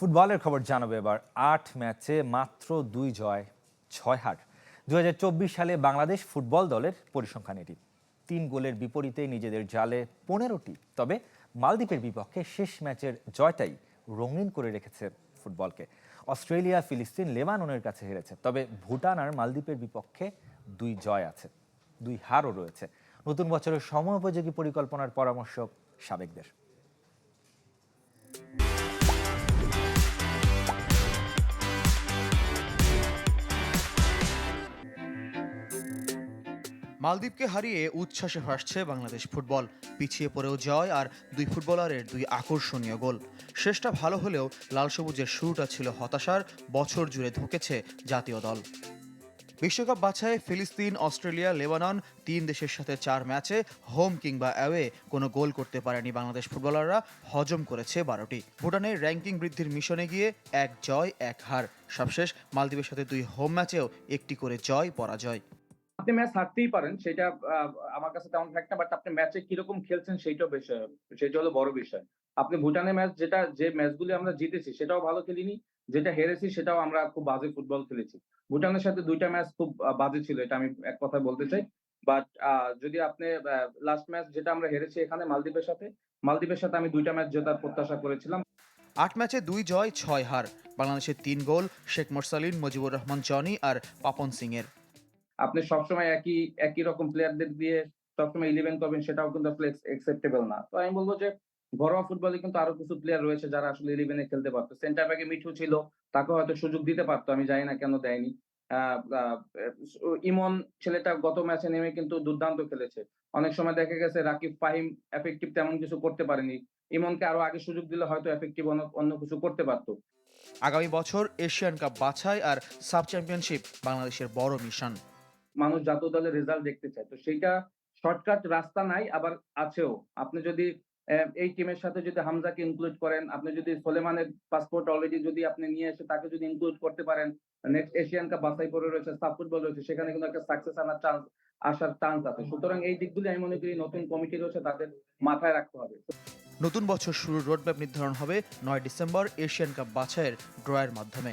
ফুটবলের খবর জানাবে এবার। আট ম্যাচে মাত্র দুই জয়, ছয় হার। দু হাজার চব্বিশ সালে বাংলাদেশ ফুটবল দলের পরিসংখ্যান এটি। তিন গোলের বিপরীতে নিজেদের জালে পনেরোটি, তবে মালদ্বীপের বিপক্ষে শেষ ম্যাচের জয়টাই রঙিন করে রেখেছে ফুটবলকে। অস্ট্রেলিয়া, ফিলিস্তিন, লেবাননের কাছে হেরেছে, তবে ভুটান আর মালদ্বীপের বিপক্ষে দুই জয় আছে, দুই হারও রয়েছে। নতুন বছরের সময়োপযোগী পরিকল্পনার পরামর্শ সাবেকদের। মালদ্বীপকে হারিয়ে উচ্ছ্বাসে ভাসছে বাংলাদেশ ফুটবল। পিছিয়ে পড়েও জয় আর দুই ফুটবলারের দুই আকর্ষণীয় গোল। শেষটা ভালো হলেও লাল সবুজের শুরুটা ছিল হতাশার, বছর জুড়ে ধুকেছে জাতীয় দল। বিশ্বকাপ বাছাই ফিলিস্তিন, অস্ট্রেলিয়া, লেবানন তিন দেশের সাথে চার ম্যাচে, হোম কিংবা অ্যাওয়ে কোনো গোল করতে পারেনি বাংলাদেশ ফুটবলাররা, হজম করেছে বারোটি। ভুটানের র্যাঙ্কিং বৃদ্ধির মিশনে গিয়ে এক জয়, এক হার। সবশেষ মালদ্বীপের সাথে দুই হোম ম্যাচেও একটি করে জয়, পরাজয়। আপনি ম্যাচ হারতেই পারেন, সেটা আমার কাছে তেমন ফ্যাক্ট না বাট আপনি ম্যাচে কীরকম খেলছেন সেইটাও বিষয় সেটা হলো বড় বিষয়। আপনি ভুটানের ম্যাচ যেটা, যে ম্যাচগুলি আমরা জিতেছি সেটাও ভালো খেলিনি, যেটা হেরেছি সেটাও আমরা খুব বাজে ফুটবল খেলেছি। ভুটানের সাথে দুইটা ম্যাচ খুব বাজে ছিল, এটা আমি এক কথা বলতে চাই। বাট যদি আপনি লাস্ট ম্যাচ যেটা আমরা হেরেছি এখানে মালদ্বীপের সাথে মালদ্বীপের সাথে আমি দুইটা ম্যাচ জেতার প্রত্যাশা করেছিলাম। আট ম্যাচে দুই জয়, ছয় হার। বাংলাদেশের তিন গোল, শেখ মোরসালিন, মুজিবুর রহমান, জনি আর পাপন সিং এর আপনি সবসময় একই একই রকম প্লেয়ারদের দিয়ে সবসময় ইলেভেন করবেন সেটাও কিন্তু আসলে একসেপ্টেবল না। তো আমি বলব যে, ঘরোয়া ফুটবলে কিন্তু আরও কিছু প্লেয়ার রয়েছে যারা আসলে ইলেভেনে খেলতে পারতো। সেন্টার ব্যাকে মিঠু ছিল, তাকে হয়তো সুযোগ দিতে পারতো, আমি জানি না কেন দেয়নি। ইমন ছেলেটা গত ম্যাচে নেমে কিন্তু দুর্দান্ত খেলেছে। অনেক সময় দেখা গেছে রাকিব, ফাহিম এফেক্টিভ তেমন কিছু করতে পারেনি। ইমনকে আরও আগে সুযোগ দিলে হয়তো এফেক্টিভ অন্য কিছু করতে পারতো। আগামী বছর এশিয়ান কাপ বাছাই আর সাব চ্যাম্পিয়নশিপ বাংলাদেশের বড় মিশন। মানুষ জাতীয় দলের রেজাল্ট দেখতে চায়। তো সেইটা শর্টকাট রাস্তা নাই, আবার আছেও। আপনি যদি এই টিমের সাথে যদি হামজাকে ইনক্লুড করেন, আপনি যদি সোলেমানের পাসপোর্ট অলরেডি যদি আপনি নিয়ে এসে তাকে যদি ইনক্লুড করতে পারেন নেক্সট এশিয়ান কাপ বাছাই পরে রয়েছে সাব ফুটবল রয়েছে, সেখানে কিন্তু একটা সাকসেস আনার চান্স আসার চান্স আছে। সুতরাং এই দিকগুলি আমি মনে করি নতুন কমিটি রয়েছে, তাদের মাথায় রাখতে হবে। নতুন বছর শুরুর রোডম্যাপ নির্ধারণ হবে নয় ডিসেম্বর এশিয়ান কাপ বাছাইয়ের ড্রয়ের মাধ্যমে।